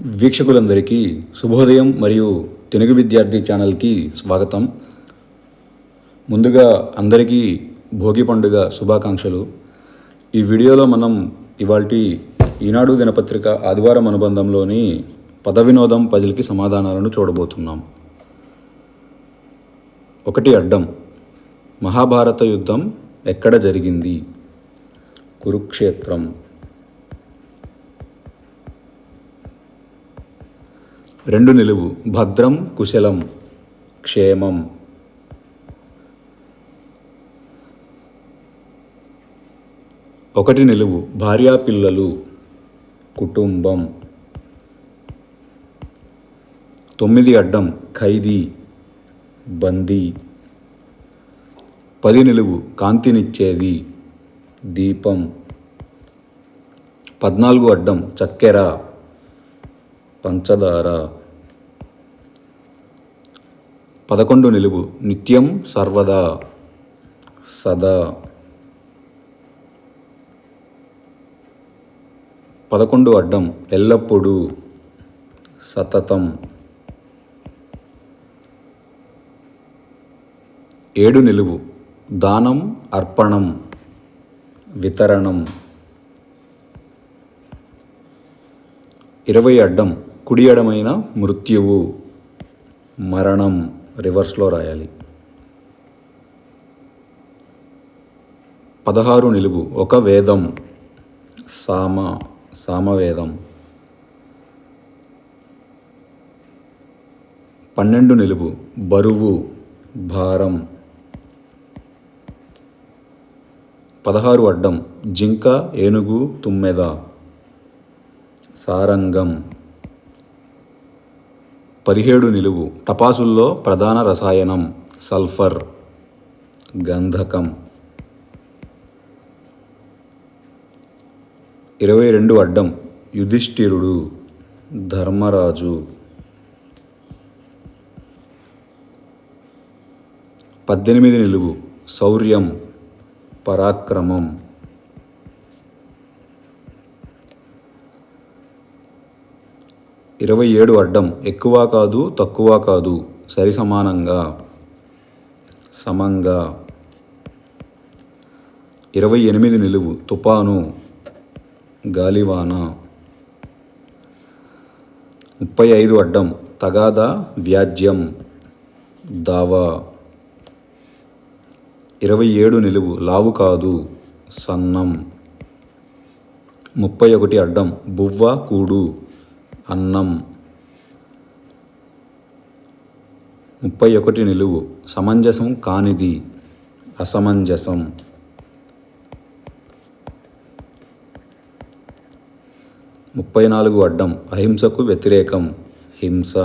వీక్షకులందరికీ శుభోదయం మరియు తెలుగు విద్యార్థి ఛానల్కి స్వాగతం. ముందుగా అందరికీ భోగి పండుగ శుభాకాంక్షలు. ఈ వీడియోలో మనం ఇవాల్టి ఈనాడు దినపత్రిక ఆదివారం అనుబంధంలోని పద వినోదం పజిల్కి సమాధానాలను చూడబోతున్నాం. ఒకటి అడ్డం మహాభారత యుద్ధం ఎక్కడ జరిగింది? కురుక్షేత్రం. రెండు నిలువు. భద్రం కుశలం క్షేమం. ఒకటి నిలువు. భార్యా పిల్లలు కుటుంబం. తొమ్మిది అడ్డం. ఖైదీ బందీ. పది నిలువు. కాంతినిచ్చేది దీపం. పద్నాలుగు అడ్డం. చక్కెర పంచదార. పదకొండు నిలువు. నిత్యం సర్వదా. సదా. పదకొండు అడ్డం. ఎల్లప్పుడూ. సతతం. ఏడు నిలువు. దానం అర్పణం వితరణం. ఇరవై అడ్డం. కుడి ఎడమైన మృత్యువు. మరణం. రివర్స్లో రాయాలి. పదహారు నిలువు ఒక వేదం సామ సామవేదం. పన్నెండు నిలువు బరువు భారం. పదహారు అడ్డం జింక ఏనుగు తుమ్మెద. సారంగం. పదిహేడు నిలువు టపాసుల్లో ప్రధాన రసాయనం సల్ఫర్. గంధకం. ఇరవై రెండు అడ్డం. యుధిష్ఠిరుడు ధర్మరాజు. పద్దెనిమిది నిలువు. శౌర్యం పరాక్రమం. ఇరవై ఏడు అడ్డం ఎక్కువ కాదు తక్కువ కాదు సరి సమానంగా సమంగా. ఇరవై ఎనిమిది నిలువు తుపాను గాలివాన. ముప్పై ఐదు అడ్డం తగాదా వ్యాజ్యం దావా. ఇరవై ఏడు నిలువు లావు కాదు సన్నం. ముప్పై ఒకటి అడ్డం బువ్వ కూడు. అన్నం. ముప్పై ఒకటి నిలువు. సమంజసం కానిది. అసమంజసం. ముప్పై నాలుగు అడ్డం. అహింసకు వ్యతిరేకం. హింస.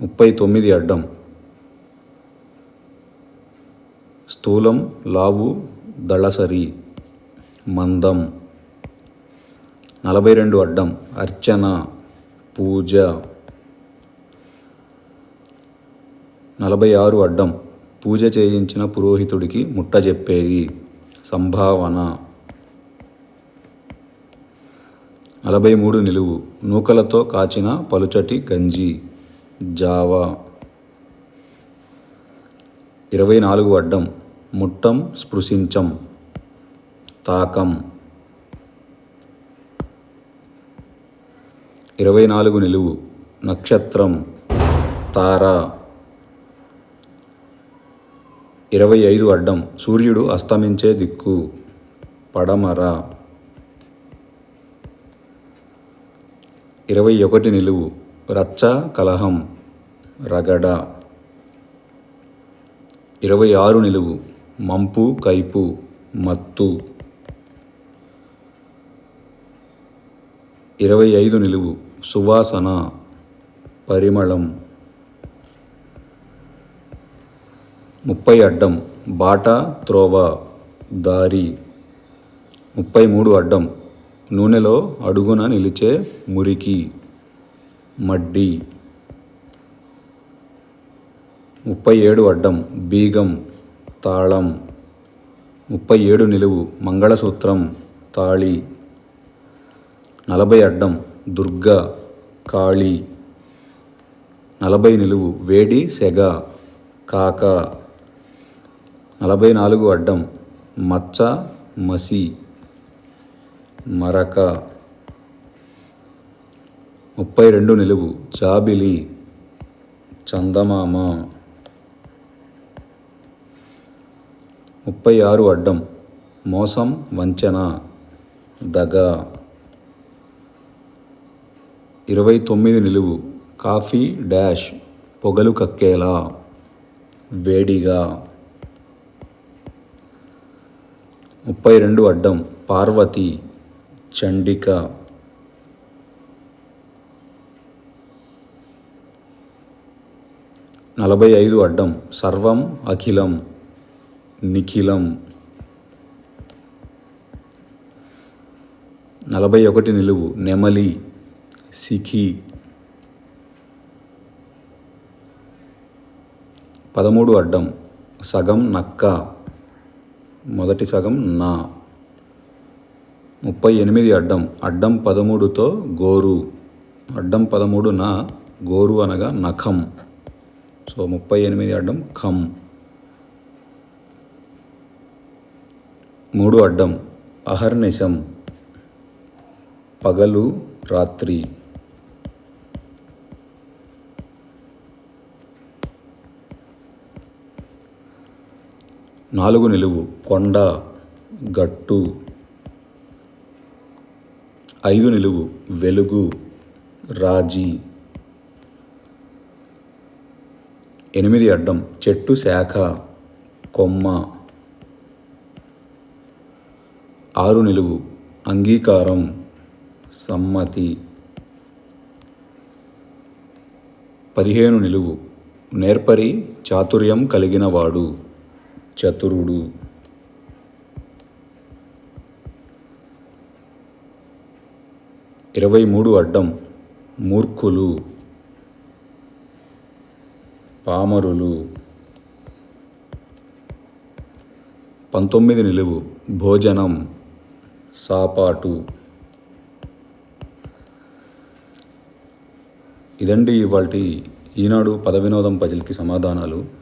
ముప్పై తొమ్మిది అడ్డం. స్థూలం లావు దళసరి. మందం. నలభై రెండు అడ్డం అర్చన పూజ. నలభై ఆరు అడ్డం పూజ చేయించిన పురోహితుడికి ముట్ట చెప్పేది. సంభావన. నలభై మూడు నిలువు నూకలతో కాచిన పలుచటి గంజి జావా. ఇరవై నాలుగు అడ్డం ముట్టం స్పృశించం తాకం. ఇరవై నాలుగు నిలువు. నక్షత్రం తార. ఇరవై ఐదు అడ్డం. సూర్యుడు అస్తమించే దిక్కు. పడమర. ఇరవై ఒకటి నిలువు. రచ్చ కలహం. రగడ. ఇరవై ఆరు నిలువు. మంపు కైపు. మత్తు. ఇరవై ఐదు నిలువు. సువాసన పరిమళం ముప్పై అడ్డం బాట త్రోవ దారి ముప్పై మూడు అడ్డం నూనెలో అడుగున నిలిచే మురికి మడ్డి ముప్పై ఏడు అడ్డం బీగం తాళం ముప్పై ఏడు నిలువు మంగళసూత్రం తాళి నలభై అడ్డం దుర్గా కాళీ నలభై నిలువు వేడి సెగ కాక నలభై నాలుగు అడ్డం మచ్చ మసి మరక ముప్పై రెండు నిలువు జాబిలి చందమామ ముప్పై ఆరు అడ్డం మోసం వంచన దగ. ఇరవై తొమ్మిది నిలువు. కాఫీ డాష్ పొగలు కక్కేలా. వేడిగా. ముప్పై రెండు అడ్డం. పార్వతి చండిక. నలభై ఐదు అడ్డం. సర్వం అఖిలం నిఖిలం. నలభై ఒకటి నిలువు. నెమలి. సిఖి. పదమూడు అడ్డం. సగం నక్క. మొదటి సగం నా. ముప్పై ఎనిమిది అడ్డం. అడ్డం పదమూడుతో గోరు. అడ్డం పదమూడు నా గోరు అనగా నఖం. సో ముప్పై ఎనిమిది అడ్డం ఖం. మూడు అడ్డం. అహర్నిశం. పగలు రాత్రి. నాలుగు నిలువు కొండ గట్టు. ఐదు నిలువు వెలుగు రాజీ. ఎనిమిది అడ్డం చెట్టు శాఖ కొమ్మ. ఆరు నిలువు అంగీకారం సమ్మతి. పదిహేను నిలువు నేర్పరి చాతుర్యం కలిగినవాడు చతురుడు. ఇరవై మూడు అడ్డం మూర్ఖులు. పామరులు. పంతొమ్మిది నిలువు భోజనం సాపాటు. ఇదండి ఇవాళ ఈనాడు పద వినోదం పజిల్కి సమాధానాలు.